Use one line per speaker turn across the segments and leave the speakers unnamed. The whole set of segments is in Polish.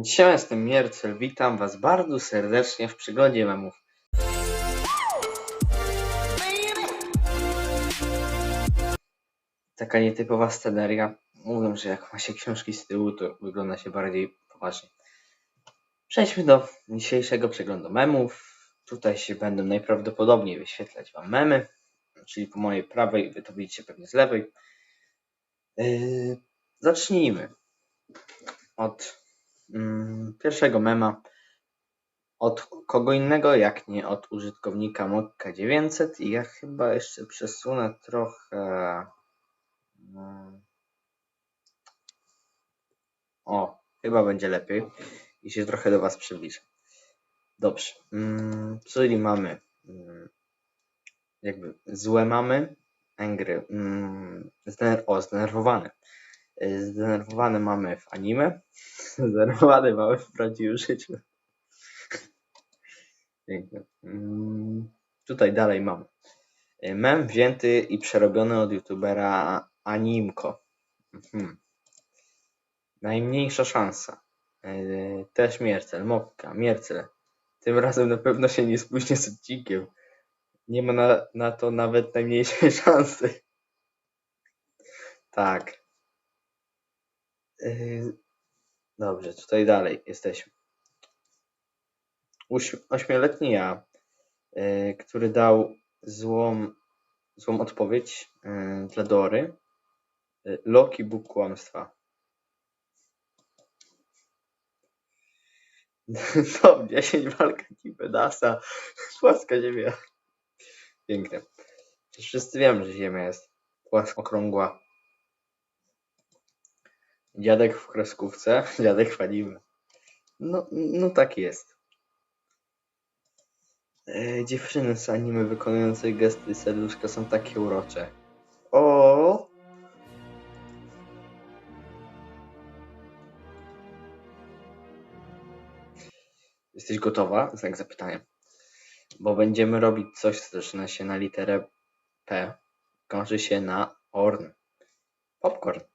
Dzisiaj jestem Miercel, witam Was bardzo serdecznie w przygodzie memów. Taka nietypowa sceneria. Mówią, że jak ma się książki z tyłu, to wygląda się bardziej poważnie. Przejdźmy do dzisiejszego przeglądu memów. Tutaj się będą najprawdopodobniej wyświetlać Wam memy, czyli po mojej prawej, Wy to widzicie pewnie z lewej. Yy, zacznijmy od pierwszego mema. Od kogo innego, jak nie od użytkownika Mokka900 i ja chyba jeszcze przesunę trochę mm, o, chyba będzie lepiej i się trochę do Was przybliżę. Dobrze, mm, czyli mamy mm, jakby złe mamy, angry, mm, o, zdenerwowane. Y, Zdenerwowane mamy w anime, zdenerwowane mamy w prawdziwym życiu. Mm, Tutaj dalej mamy. Y, Mem wzięty i przerobiony od youtubera Animko. Mhm. Najmniejsza szansa. Yy, też Miercel, Mokka, Miercel. Tym razem na pewno się nie spóźnię z odcinkiem. Nie ma na, na to nawet najmniejszej szansy. Tak. Yy, dobrze, tutaj dalej jesteśmy. Ośmioletni ja, yy, który dał złą, złą odpowiedź yy, dla Dory. Loki Bóg kłamstwa. Top 10 walka Kipedasa. Płaska ziemia. Piękne. Wszyscy wiemy, że ziemia jest płaska, okrągła. Dziadek w kreskówce, dziadek w anime. No, no tak jest. E, dziewczyny z anime wykonujące gesty serduszka są takie urocze. O! Jesteś gotowa? Znak zapytania. Bo będziemy robić coś, co zaczyna się na literę P. Kończy się na orn. Popcorn.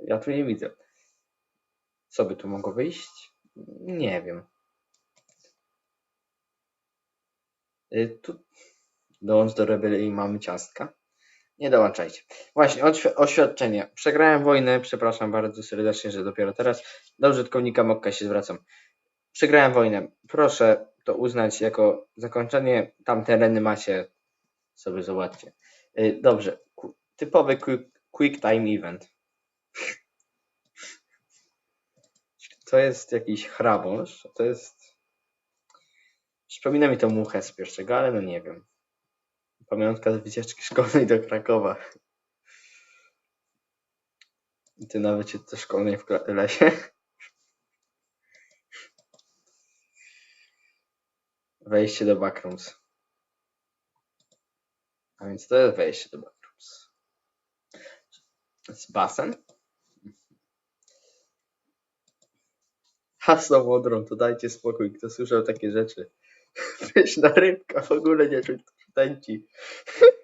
Ja tu nie widzę. Co by tu mogło wyjść? Nie wiem. Y, Tu dołącz do rebelii i mamy ciastka. Nie dołączajcie. Właśnie, oświ- oświadczenie. Przegrałem wojnę, przepraszam bardzo serdecznie, że dopiero teraz do użytkownika Mokka się zwracam. Przegrałem wojnę. Proszę to uznać jako zakończenie. Tam tereny macie. Sobie zobaczcie. Y, Dobrze. Typowy quick, quick time event. To jest jakiś hrabąż. To jest. Przypomina mi to muchę z pierwszego, ale no nie wiem. Pamiątka z wycieczki szkolnej do Krakowa. Ty na wycieczce szkolnej w lesie. Wejście do Backrooms. A więc to jest wejście do Backrooms. Z basen? Hasło modrą, to dajcie spokój. Kto słyszał takie rzeczy? Pyszna rybka, w ogóle nie czuć tęci.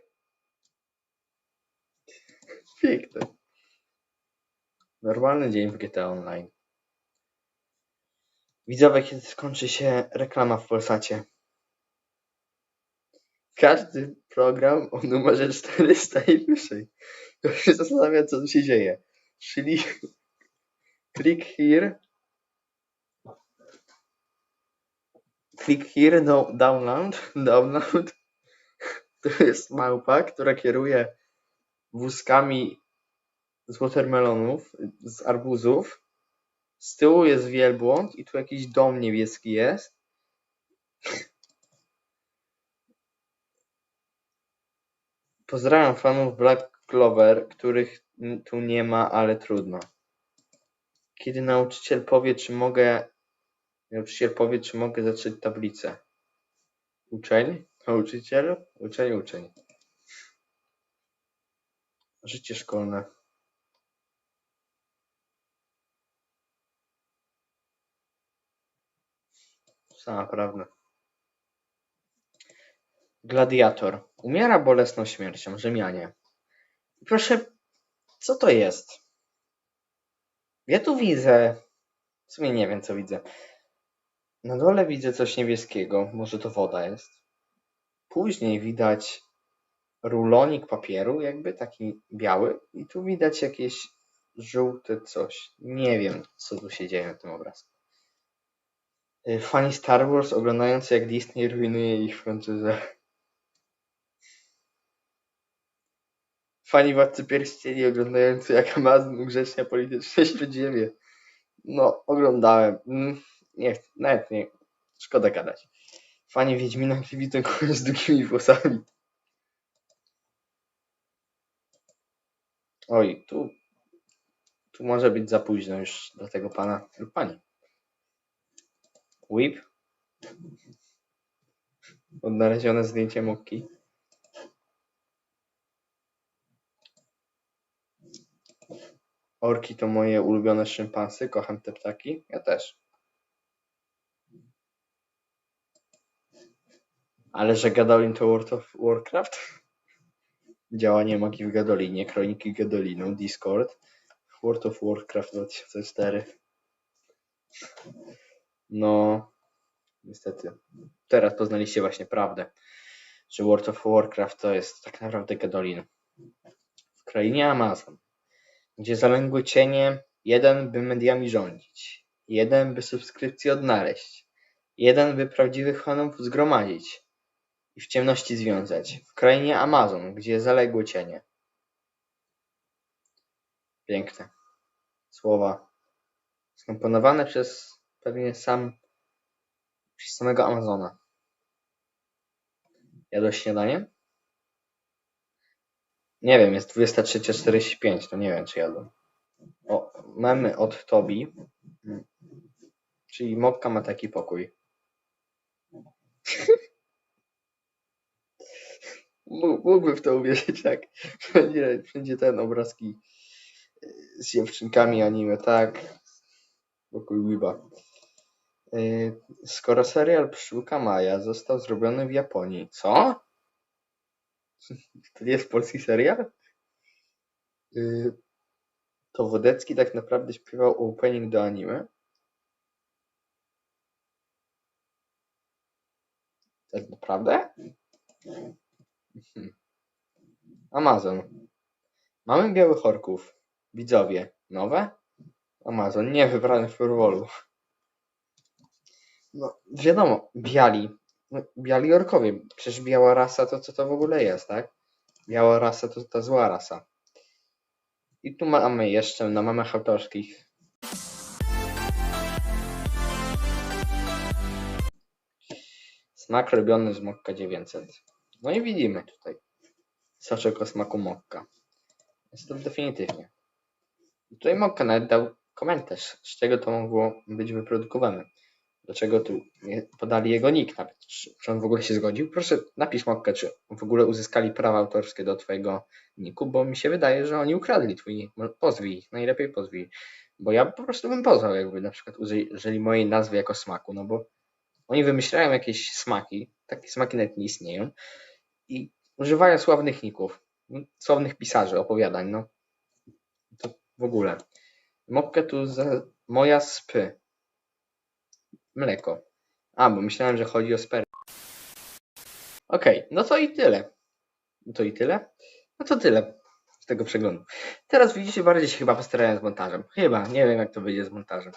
Piękne. Normalny dzień w GTA Online. Widzowie, kiedy skończy się reklama w Polsacie? Każdy program o numerze 400 i wyżej. Ja się zastanawiam, co tu się dzieje. Czyli click here. Click here, no, download, download. To jest małpa, która kieruje wózkami z watermelonów, z arbuzów. Z tyłu jest wielbłąd i tu jakiś dom niebieski jest. Pozdrawiam fanów Black Clover, których tu nie ma, ale trudno. Kiedy nauczyciel powie, czy mogę. Nauczyciel powie, czy mogę zacząć tablicę. Uczeń? Nauczyciel? Uczeń, uczeń. Życie szkolne. Sama prawda. Gladiator. Umiera bolesną śmiercią. Rzymianie. Proszę, co to jest? Ja tu widzę W sumie nie wiem, co widzę. Na dole widzę coś niebieskiego, może to woda jest. Później widać rulonik papieru, jakby taki biały, i tu widać jakieś żółte coś. Nie wiem, co tu się dzieje na tym obrazku. Y, Fani Star Wars oglądający jak Disney rujnuje ich franczyzę. Fani Władcy Pierścieni oglądający jak Amazon ugrzecznia polityczne śródziemie. No, oglądałem. Mm, Nie, chcę- nawet nie. Szkoda gadać. Fani Wiedźmina kogoś z długimi włosami. Oj, tu, tu może być za późno już dla tego pana lub pani. Whip. Odnalezione zdjęcie mokki. Orki to moje ulubione szympansy, kocham te ptaki. Ja też. Ale że Gadolin to World of Warcraft? Działanie magii w Gadolinie, Kroniki Gadolinu, Discord, World of Warcraft 2004. No, niestety. Teraz poznaliście właśnie prawdę, że World of Warcraft to jest tak naprawdę Gadolin. W krainie Amazon, gdzie zalęgły cienie, jeden by mediami rządzić, jeden by subskrypcję odnaleźć, jeden by prawdziwych fanów zgromadzić i w ciemności związać. W krainie Amazon, gdzie zaległy cienie. Piękne słowa, skomponowane przez pewnie sam, przez samego Amazona. Jadłeś śniadanie? Nie wiem, jest 23.45, to nie wiem, czy jadłem. O, mamy od Tobi, czyli Mokka ma taki pokój. Mó- Mógłby w to uwierzyć, tak? Wszędzie, wszędzie ten obrazki y, z dziewczynkami anime, tak? Pokój Weeba. Y, Skoro serial Pszczółka Maja został zrobiony w Japonii, co? To nie jest polski serial? Y, To Wodecki tak naprawdę śpiewał opening do anime? Tak naprawdę? Mhm. Amazon. Mamy białych orków. Widzowie. Nowe? Amazon. Nie wybrane w. No, wiadomo, biali. No, biali orkowie. Przecież biała rasa to co to w ogóle jest, tak? Biała rasa to ta zła rasa. I tu mamy jeszcze na mamach autorskich. Smak robiony z Mokka 900. No i widzimy tutaj soczek o smaku Mokka. Jest to definitywnie. Tutaj Mokka nawet dał komentarz, z czego to mogło być wyprodukowane. Dlaczego tu podali jego nick nawet. Czy, czy on w ogóle się zgodził? Proszę napisz Mokka, czy w ogóle uzyskali prawa autorskie do twojego niku, bo mi się wydaje, że oni ukradli twój Pozwij ich, najlepiej pozwij. Bo ja po prostu bym pozwał, jakby na przykład użyli mojej nazwy jako smaku, no bo oni wymyślają jakieś smaki, takie smaki nawet nie istnieją i używają sławnych ników, sławnych pisarzy opowiadań, no. To w ogóle. Mokka tu za moja spy. Mleko. A, bo myślałem, że chodzi o spermę. Okej, no to i tyle. No to i tyle? No to tyle z tego przeglądu. Teraz widzicie, bardziej się chyba postarałem z montażem. Chyba, nie wiem jak to będzie z montażem.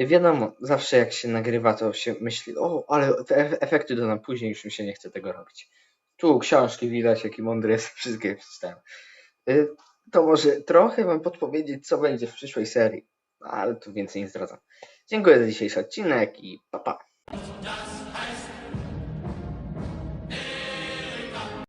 Y, Wiadomo, zawsze jak się nagrywa, to się myśli, o, ale te ef- efekty dodam później, już mi się nie chce tego robić. Tu książki widać, jaki mądry jest, wszystkie przeczytałem. Y, To może trochę wam podpowiedzieć, co będzie w przyszłej serii, ale tu więcej nie zdradzam. Dziękuję za dzisiejszy odcinek i pa pa.